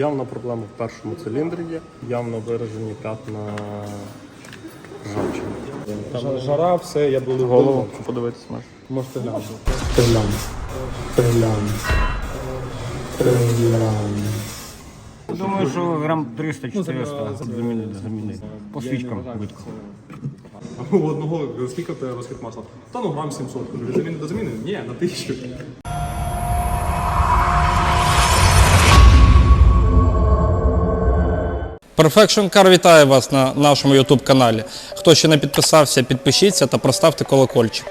Явна проблема в першому циліндрі є, явно виражені п'ятна ржавчини. Жа- Жара, все, я долив Голову подивитись можна. Можете глянути. Приглянь. Приглянь. Думаю, що грам 300-400 замінити, замінити. По свічкам видко. У одного скільки тебе розхід масла? Та ну грам 700. Кажу, до заміни? Ні, на тисячу. Perfection Car вітає вас на нашому YouTube каналі. Хто ще не підписався, підпишіться та проставте колокольчик.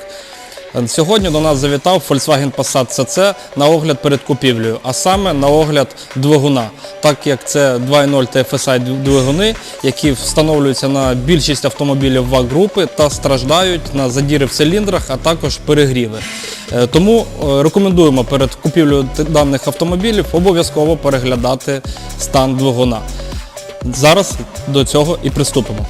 Сьогодні до нас завітав Volkswagen Passat CC на огляд перед купівлею, а саме на огляд двигуна, так як це 2.0 TFSI двигуни, які встановлюються на більшість автомобілів ВАГ групи та страждають на задіри в циліндрах, а також перегріви. Е, Тому е, рекомендуємо перед купівлею даних автомобілів обов'язково переглядати стан двигуна. Зараз до цього і приступимо.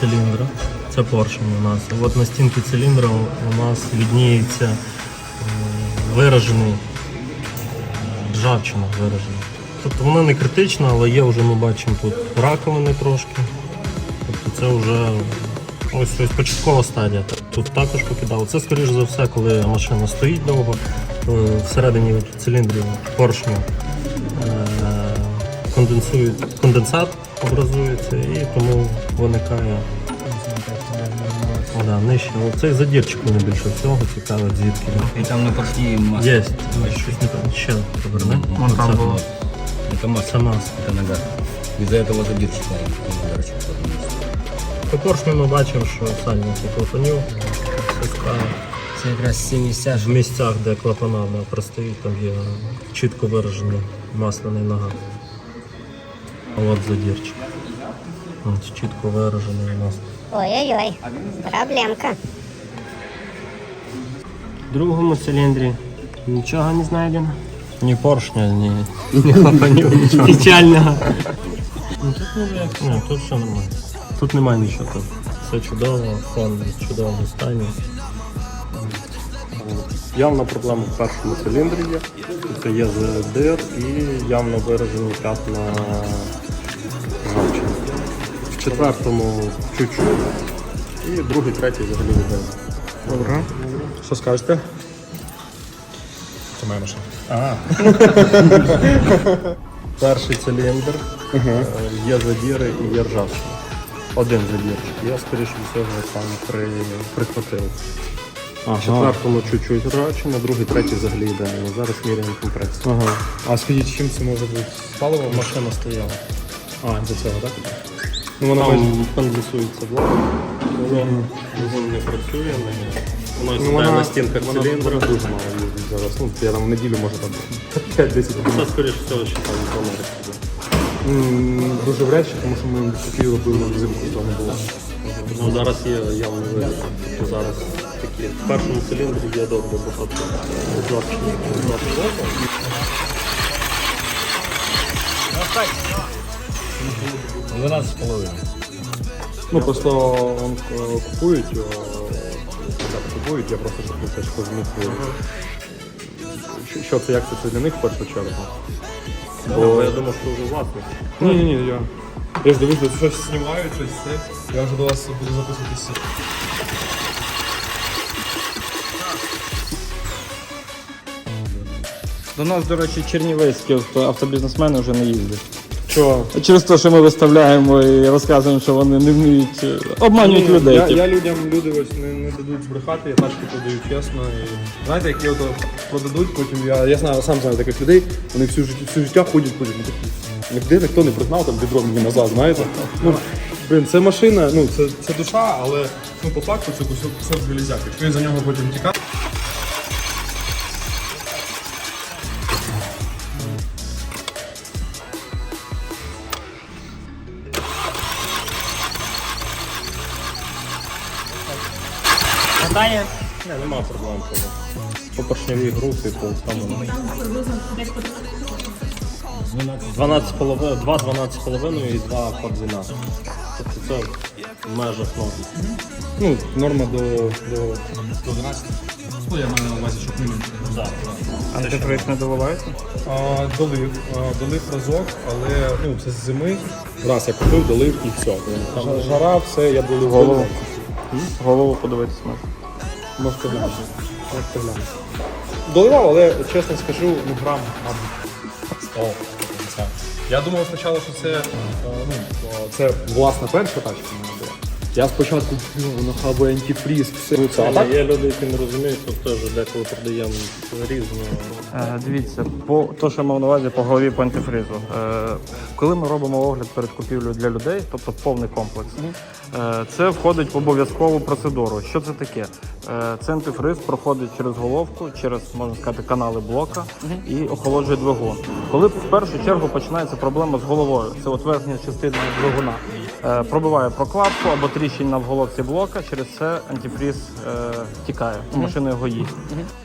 Циліндра, це поршень у нас. От на стінці циліндра у нас відніється виражений е, ржавчина виражена. Тобто вона не критична, але є вже ми бачимо тут раковини трошки. Тобто це вже ось ось початкова стадія. Тут також покидало. Це скоріш за все, коли машина стоїть довго, всередині циліндрів поршню е, конденсують, конденсат образується і тому виникає О, да, нижче. Оцей задірчик мене більше всього цікавить, звідки він. І там на поршні масло. Є. Щось не так. Ще поверни. Вон там Оце. було. Это масло. Це масло. Это нога. Из-за этого задирчик, наверное, ударчик. По поршню ми бачимо, що сальники клапанів, соска. Це якраз ці місця, В місцях, де клапана да, простоїть, там є чітко виражений масляний нога. А от задірчик. От, чітко виражений у нас. Ой-ой-ой, проблемка. В другому циліндрі нічого не знайдено. Ні поршня, ні, ні клапанів, нічого. Печального. Ну, тут ніби як. Ні, тут все нормально. Тут немає нічого. Тут все чудово, фон в чудовому стані. Явна проблема в першому циліндрі є. Це є дир і явно виражені п'ятна ржавчини. Четвертому чуть-чуть і другий, третій взагалі віддає. Добре. Що скажете? Це моя машина. А. Перший циліндр, е, є задіри і є ржавчина. Один задірчик. Я, скоріше всього, там при, прихватив. В четвертому чуть-чуть ржавчина, другий, третій взагалі ідеально. Зараз міряємо компресію. Ага. А скажіть, чим це може бути? Паливо? Машина стояла. А, за цього, так? Ну вона конденсується влага, двигун не працює, не... воно Ну, сідає на стінках вона циліндра. дуже мало їздить зараз. Ну, я там в неділю може там 5-10 Це, скоріше всього, що там в М, Дуже вряд чи, тому що ми такі робили взимку, то не було. Ну, зараз є явний вигляд. Тобто зараз такі. В першому циліндрі є добре багато ржавчини. Ржавчини. 12,5. Ну просто он, е, купують, е, ребята купують, я просто щоб теж розумів, що- що це, як це, це для них в першу чергу. Бо я думав, що вже власне. Ні, ні, ні, я. Я ж дивлюсь, щось знімають, щось це. Я вже до вас буду записуватися. До нас, до речі, чернівецькі автобізнесмени вже не їздять. Що? Через те, що ми виставляємо і розказуємо, що вони не вміють е, обманюють людей. Я, типу. я людям люди ось не, не дадуть збрехати, я тачки продаю чесно. І, знаєте, як ото продадуть, потім я, я знаю, сам знаю таких людей, вони всю життя, всю життя ходять, ходять. Ну, такі, Ніде ніхто не признав там відро мені назад, знаєте. Ну, блин, це машина, ну це, це душа, але ну, по факту це кусок, кусок. Якщо я за нього потім тікаю. Питання? Не, нема проблем. По поршневій групі, по там воно. 12 половиною, 2 12 половиною і 2 по 12. Тобто це в межах норм. Ну, норма до, до, до 12. Ну, я маю на увазі, щоб не менше. Да, да. Антифриз не доливається? А, долив, а, долив разок, але ну, це з зими. Раз я купив, долив і все. Жа- Жара, все, я долив. Голову. Голову подивитися можна. Можете глянути. Можете глянути. Доливав, але чесно скажу, ну грам, мабуть, 100 до кінця. Я думав спочатку, що це, е, ну, е, це власна перша тачка. Я спочатку, ну, хабе антифріз, все. Ну, це, а так Є люди, які не розуміють, тут теж деколи продаємо різні. Е, Дивіться, по то, що я мав на увазі по голові по антифризу. Е, коли ми робимо огляд перед купівлею для людей, тобто повний комплекс, е, це входить в обов'язкову процедуру. Що це таке? Е, це антифриз проходить через головку, через можна сказати, канали блока і охолоджує двигун. Коли в першу чергу починається проблема з головою, це от верхня частина двигуна. Е, Пробиває прокладку або тріщина в головці блока, через це антифріз е, тікає, машина його їсть.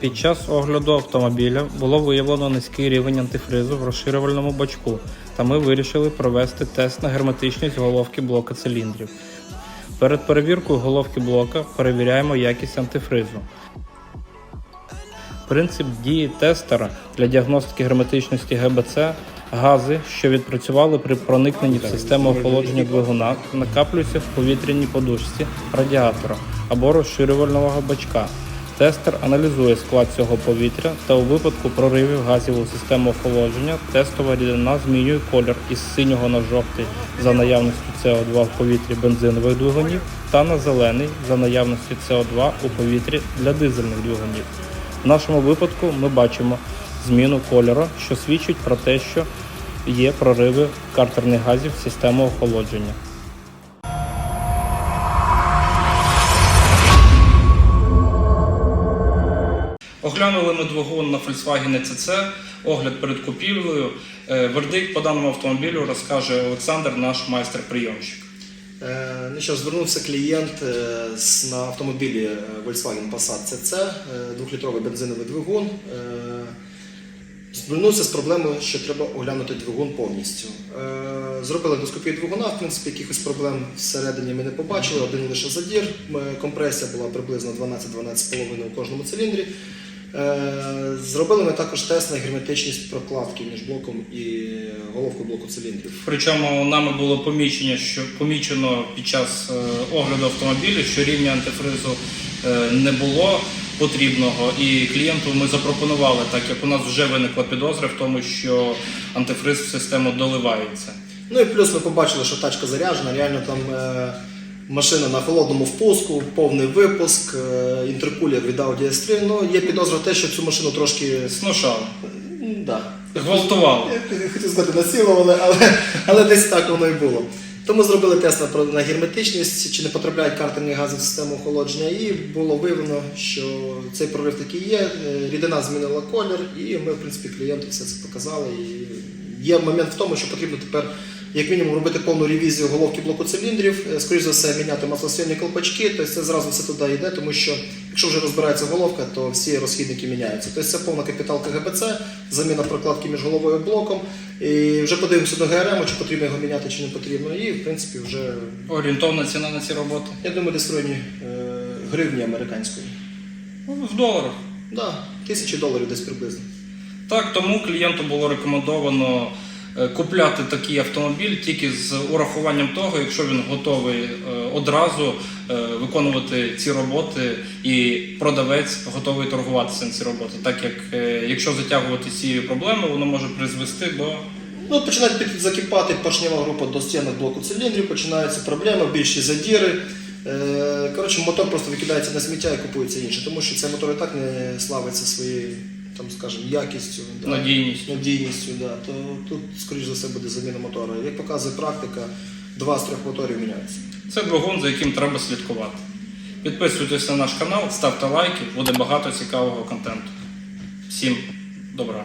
Під час огляду автомобіля було виявлено низький рівень антифризу в розширювальному бачку, та ми вирішили провести тест на герметичність головки блока циліндрів. Перед перевіркою головки блока перевіряємо якість антифризу. Принцип дії тестера для діагностики герметичності ГБЦ гази, що відпрацювали при проникненні в систему охолодження двигуна, накаплюються в повітряній подушці радіатора або розширювального бачка. Тестер аналізує склад цього повітря та у випадку проривів газів у систему охолодження тестова рідина змінює колір із синього на жовтий за наявності СО2 в повітрі бензинових двигунів та на зелений за наявності СО2 у повітрі для дизельних двигунів. В нашому випадку ми бачимо зміну кольору, що свідчить про те, що є прориви картерних газів в систему охолодження. Оглянули ми двигун на Volkswagen CC, огляд перед купівлею. Е, Вердикт по даному автомобілю розкаже Олександр, наш майстер-прийомщик. Е, Ну що, ж, звернувся клієнт е, на автомобілі Volkswagen Passat CC, двохлітровий бензиновий двигун. Звернувся з проблемою, що треба оглянути двигун повністю. Е, Зробили ендоскопію двигуна, в принципі, якихось проблем всередині ми не побачили, один лише задір. Компресія була приблизно 12-12,5 у кожному циліндрі. Е, Зробили ми також тест на герметичність прокладки між блоком і головкою блоку циліндрів. Причому нами було помічено, що помічено під час е, огляду автомобіля, що рівня антифризу не було потрібного, і клієнту ми запропонували, так як у нас вже виникла підозра в тому, що антифриз в систему доливається. Ну і плюс ми побачили, що тачка заряджена, реально там е, машина на холодному впуску, повний випуск, е, інтеркулер від Audi S3. Ну, є підозра те, що цю машину трошки Сношали, да. гвалтували. Хотів сказати, насилували, але, але десь так воно і було. Тому зробили тест на, на герметичність, чи не потрапляють картерні гази в систему охолодження, і було виявлено, що цей прорив такий є, е, рідина змінила колір, і ми, в принципі, клієнту все це показали. І є момент в тому, що потрібно тепер, як мінімум, робити повну ревізію головки блоку циліндрів, е, скоріш за все, міняти маслосйомні колпачки, тобто це зразу все туди йде, тому що якщо вже розбирається головка, то всі розхідники міняються. Тобто це повна капіталка ГБЦ, заміна прокладки між головою і блоком. І вже подивимося до ГРМ, чи потрібно його міняти, чи не потрібно. І в принципі вже Орієнтовна ціна на ці роботи. я думаю, десь в районі е, гривні американської. Ну, В доларах. Да, тисячі доларів десь приблизно. Так, тому клієнту було рекомендовано купляти такий автомобіль тільки з урахуванням того, якщо він готовий е, одразу е, виконувати ці роботи, і продавець готовий торгуватися на ці роботи. Так як е, якщо затягувати ці проблеми, воно може призвести до Ну, от починають закипати поршнева група до стінок блоку циліндрів, починаються проблеми, більші задіри. Е, Коротше, мотор просто викидається на сміття і купується інше, тому що цей мотор і так не славиться своєю, там, скажімо, якістю, да, Надійністю. надійністю да, то тут, скоріш за все, буде заміна мотора. Як показує практика, два з трьох моторів міняються. це двигун, за яким треба слідкувати. Підписуйтесь на наш канал, ставте лайки, буде багато цікавого контенту. Всім добра!